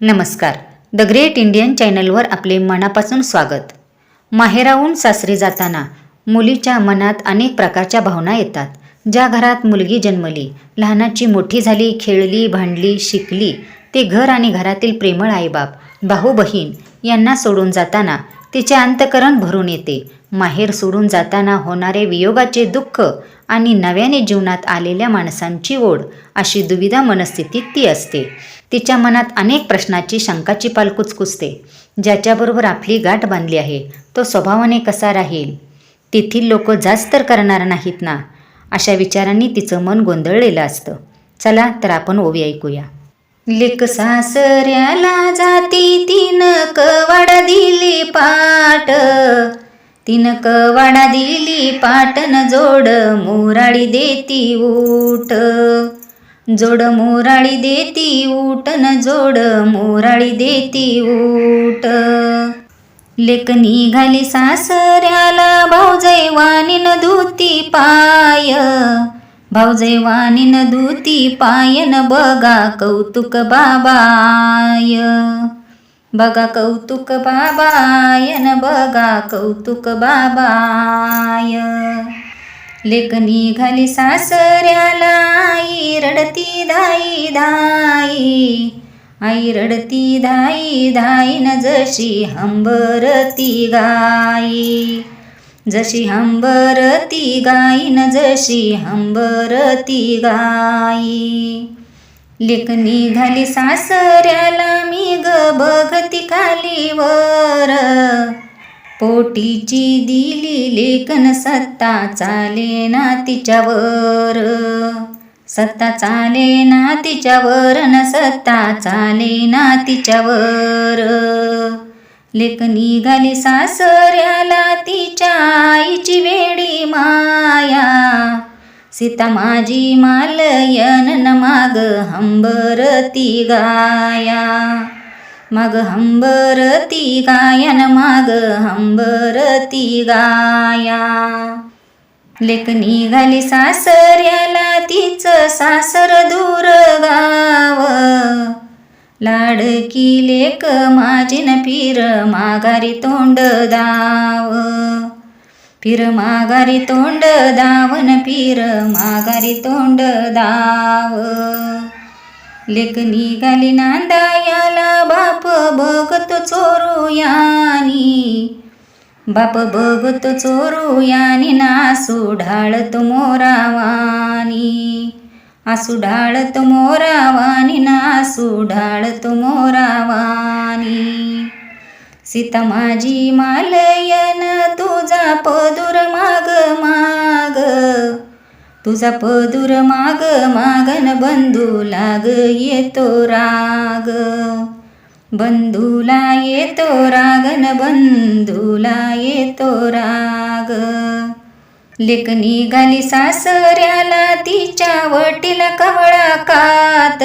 नमस्कार. The great Indian चॅनलवर आपले मनापासून स्वागत. माहेराहून सासरी जाताना मुलीच्या मनात अनेक प्रकारच्या भावना येतात. ज्या घरात मुलगी जन्मली लहानाची मोठी झाली खेळली भांडली शिकली ते घर आणि घरातील प्रेमळ आईबाप भाऊ बहीण यांना सोडून जाताना तिचे अंतकरण भरून येते. माहेर सोडून जाताना होणारे वियोगाचे दुःख आणि नव्याने जीवनात आलेल्या माणसांची ओढ अशी दुविधा मनस्थितीत ती असते. तिच्या मनात अनेक प्रश्नाची शंकाची पाल कुचकुचते. ज्याच्याबरोबर आपली गाठ बांधली आहे तो स्वभावाने कसा राहील? तेथील लोक जास्त तर करणार नाहीत ना? अशा विचारांनी तिचं मन गोंधळलेलं असतं. चला तर आपण ओवी ऐकूया. लेख सासऱ्याला जाती तीन कवाड दिली पाट तिनक कवाडा दिली पाटन जोड मोराळी देती ऊट जोड मोराळी देती ऊटन जोड मोराळी देती ऊट लेखनी घाली सासऱ्याला भाऊजय वाणीन धुती पाय भाऊजय वाणीन धुती पायन बघा कौतुक बाबाय बघा कौतुक बाबायन बघा कौतुक बाबाय. लेखनी घाली सासऱ्याला आई रडती दाई दाई आई रडती धाई धाईन जशी हंबरती गाई. जशी हंबरती गाईन जशी हंबरती गाई. लेखनी घाली सासऱ्याला मी ग बघती खालीवर पोटीची दिली लेखन सत्ता चाले ना तिच्यावर. सत्ता चाले ना तिच्यावर न सत्ता चाले ना तिच्यावर. लेखनी घाली सासऱ्याला तिच्या आईची वेडी माया. सीता माझी मालयन माग हंबरती गाया. मग हंबरती गायन माग हंबरती गाया. लेक निघाली सासऱ्याला तिचं सासर दूर गाव. लाडकी लेक माझी न फिर माघारी तोंड दाव. पीर माघारी तोंड दावन पीर माघारी तोंड दाव. लेक निघाली नांदायाला बाप बघतो चोरू यानी. बाप बघतो चोरू यानी नासू ढाळतो मोरावानी. आसू ढाळत मोरावानी नासू ढाळतो मोरावानी. सीता माझी मालयन तू तुझा पदूर माग मागन बंधू लाग येतो राग. बंधूला येतो रागन बंधूला येतो राग. लेखनी घाली सासऱ्याला तिच्या वटीला कवळा कात.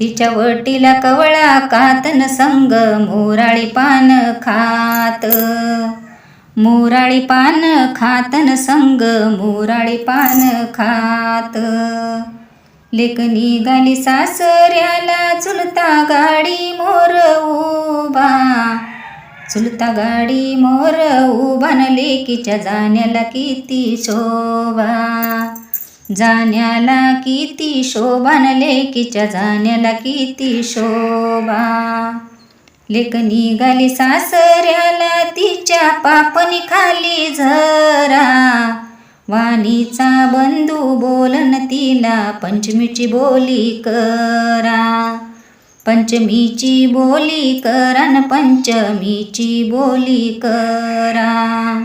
तिच्या वटीला कवळा कातन संग मोराळी पान खात. मोराळी पान खातन संग मोराळी पान खात. लेक निघाली सासऱ्याला चुलता गाडी मोर उभा. चुलता गाडी मोर उभा न लेकीच्या जाण्याला किती शोभा. जाण्याला किती शोभा न लेकीच्या जाण्याला किती शोभा. लेक निघाली सासऱ्याला तिच्या पापनी खाली झरा वाणीचा बंधू बोलन तिला पंचमीची बोली करा. पंचमीची बोली करा पंचमीची बोली करा.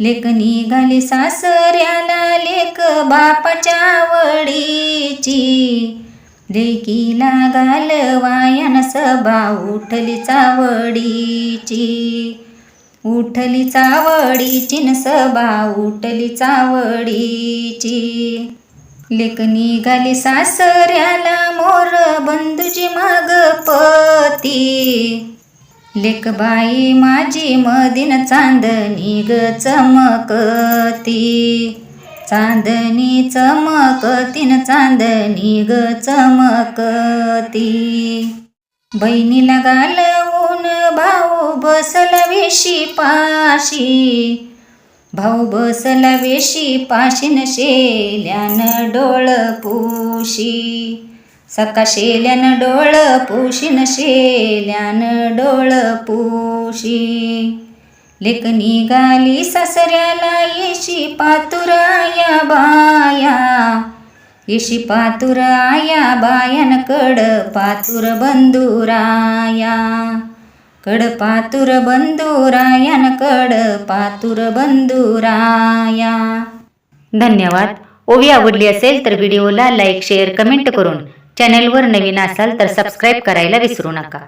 लेक निघाली सासऱ्याला लेक बापाच्या आवडीची. लेकीला घालवायन सभा उठली चावडीची. उठली चावडीची न सभा उठली चावडीची. लेक निघाली सासऱ्याला मोर बंधूची माग पती. लेकबाई माझी मदीन चांदणी ग चमकती. चांदणी चमकती न चांदणी ग चमकती. बहिणीला घालवून भाऊ बसला वेशी पाशी. भाऊ बसला वेशी पाशीन शेल्यान डोळ पुशी. सका शेल्यान डोळ पुशीन शेल्यान डोळ पुशी. लेक निघाली सासऱ्याला येशी पातुराया बाया. येशी पातुराया बायान कड पातुर बंधुराया. कड पातुर बंधुरायान कड पातुर बंधुराया. धन्यवाद. ओवी आवडली असेल तर व्हिडिओला लाईक शेअर कमेंट करून चॅनलवर नवीन असाल तर सबस्क्राईब करायला विसरू नका.